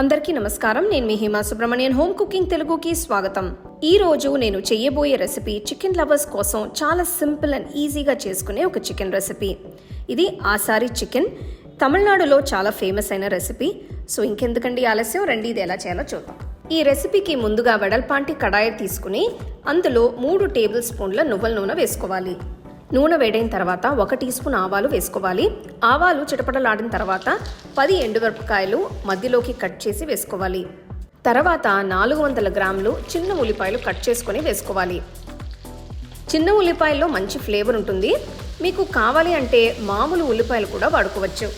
అందరికీ నమస్కారం. నేను మీ హిమా సుబ్రహ్మణ్యన్. హోమ్ కుకింగ్ తెలుగుకి స్వాగతం. ఈ రోజు నేను చేయబోయే రెసిపీ చికెన్ లవర్స్ కోసం చాలా సింపుల్ అండ్ ఈజీగా చేసుకునే ఒక చికెన్ రెసిపీ. ఇది ఆసారి చికెన్. తమిళనాడులో చాలా ఫేమస్ అయిన రెసిపీ. సో ఇంకెందుకండి ఆలస్యం? రండి ఇది ఎలా చేయాలో చూద్దాం. ఈ రెసిపీకి ముందుగా వెడల్పాంటి కడాయి తీసుకుని అందులో మూడు టేబుల్ స్పూన్ల నువ్వుల నూనె వేసుకోవాలి. నూనె వేడైన తర్వాత ఒక టీ స్పూన్ ఆవాలు వేసుకోవాలి. ఆవాలు చిటపటలాడిన తర్వాత పది ఎండుమిరపకాయలు మధ్యలోకి కట్ చేసి వేసుకోవాలి. తర్వాత నాలుగు వందల గ్రాములు చిన్న ఉల్లిపాయలు కట్ చేసుకొని వేసుకోవాలి. చిన్న ఉల్లిపాయల్లో మంచి ఫ్లేవర్ ఉంటుంది. మీకు కావాలి అంటే మామూలు ఉల్లిపాయలు కూడా వాడుకోవచ్చు.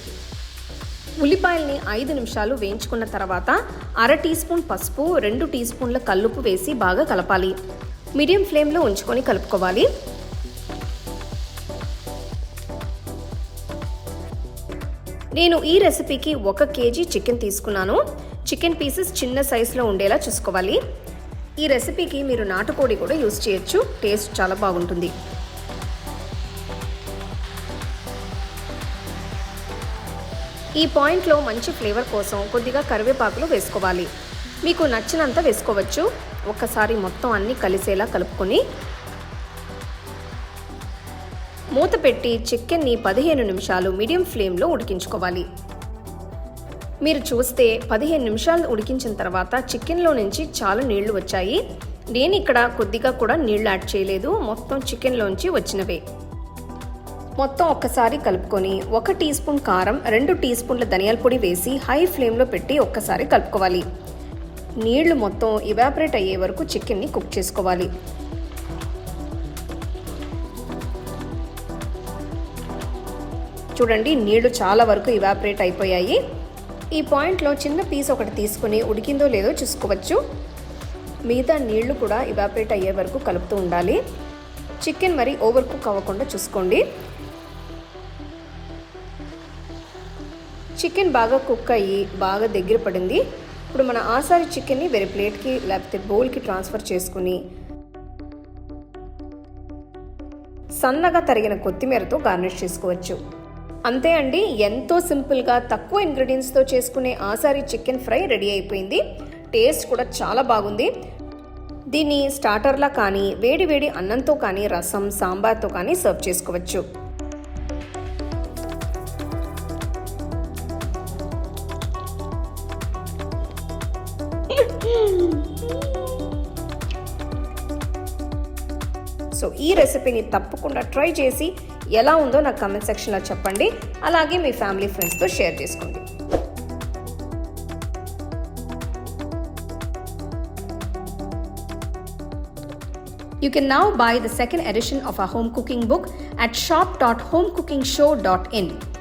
ఉల్లిపాయల్ని ఐదు నిమిషాలు వేయించుకున్న తర్వాత అర టీ స్పూన్ పసుపు రెండు టీ స్పూన్ల కల్లుపు వేసి బాగా కలపాలి. మీడియం ఫ్లేమ్లో ఉంచుకొని కలుపుకోవాలి. నేను ఈ రెసిపీకి ఒక కేజీ చికెన్ తీసుకున్నాను. చికెన్ పీసెస్ చిన్న సైజులో ఉండేలా చూసుకోవాలి. ఈ రెసిపీకి మీరు నాటుకోడి కూడా యూస్ చేయొచ్చు. టేస్ట్ చాలా బాగుంటుంది. ఈ పాయింట్లో మంచి ఫ్లేవర్ కోసం కొద్దిగా కరివేపాకులు వేసుకోవాలి. మీకు నచ్చినంత వేసుకోవచ్చు. ఒక్కసారి మొత్తం అన్నీ కలిసేలా కలుపుకొని మూత పెట్టి చికెన్ని పదిహేను నిమిషాలు మీడియం ఫ్లేమ్లో ఉడికించుకోవాలి. మీరు చూస్తే పదిహేను నిమిషాలు ఉడికించిన తర్వాత చికెన్లో నుంచి చాలా నీళ్ళు వచ్చాయి. నేను ఇక్కడ కొద్దిగా కూడా నీళ్ళు యాడ్ చేయలేదు. మొత్తం చికెన్లోంచి వచ్చినవే. మొత్తం ఒక్కసారి కలుపుకొని ఒక టీ స్పూన్ కారం రెండు టీ స్పూన్ల ధనియాల పొడి వేసి హై ఫ్లేమ్లో పెట్టి ఒక్కసారి కలుపుకోవాలి. నీళ్ళు మొత్తం ఇవాపరేట్ అయ్యే వరకు చికెన్ని కుక్ చేసుకోవాలి. చూడండి నీళ్ళు చాలా వరకు ఇవాపరేట్ అయిపోయాయి. ఈ పాయింట్లో చిన్న పీస్ ఒకటి తీసుకుని ఉడికిందో లేదో చూసుకోవచ్చు. మిగతా నీళ్ళు కూడా ఇవాపరేట్ అయ్యే వరకు కలుపుతూ ఉండాలి. చికెన్ మరి ఓవర్ కుక్ అవ్వకుండా చూసుకోండి. చికెన్ బాగా కుక్ అయ్యి బాగా దగ్గర పడింది. ఇప్పుడు మన ఆసారి చికెన్ని వేరే ప్లేట్కి లేకపోతే బౌల్కి ట్రాన్స్ఫర్ చేసుకుని సన్నగా తరిగిన కొత్తిమీరతో గార్నిష్ చేసుకోవచ్చు. అంతే అండి ఎంతో సింపుల్గా తక్కువ ఇంగ్రీడియంట్స్తో చేసుకునే ఆసారి చికెన్ ఫ్రై రెడీ అయిపోయింది. టేస్ట్ కూడా చాలా బాగుంది. దీన్ని స్టార్టర్లా కానీ వేడి వేడి అన్నంతో కానీ రసం సాంబార్తో కానీ సర్వ్ చేసుకోవచ్చు. సో ఈ రెసిపీని తప్పకుండా ట్రై చేసి ఎలా ఉందో నాకు కమెంట్ సెక్షన్లో చెప్పండి అలాగే మీ ఫ్యామిలీ ఫ్రెండ్స్తో షేర్ చేసుకోండి You can now buy the second edition of our home cooking book at shop.homecookingshow.in.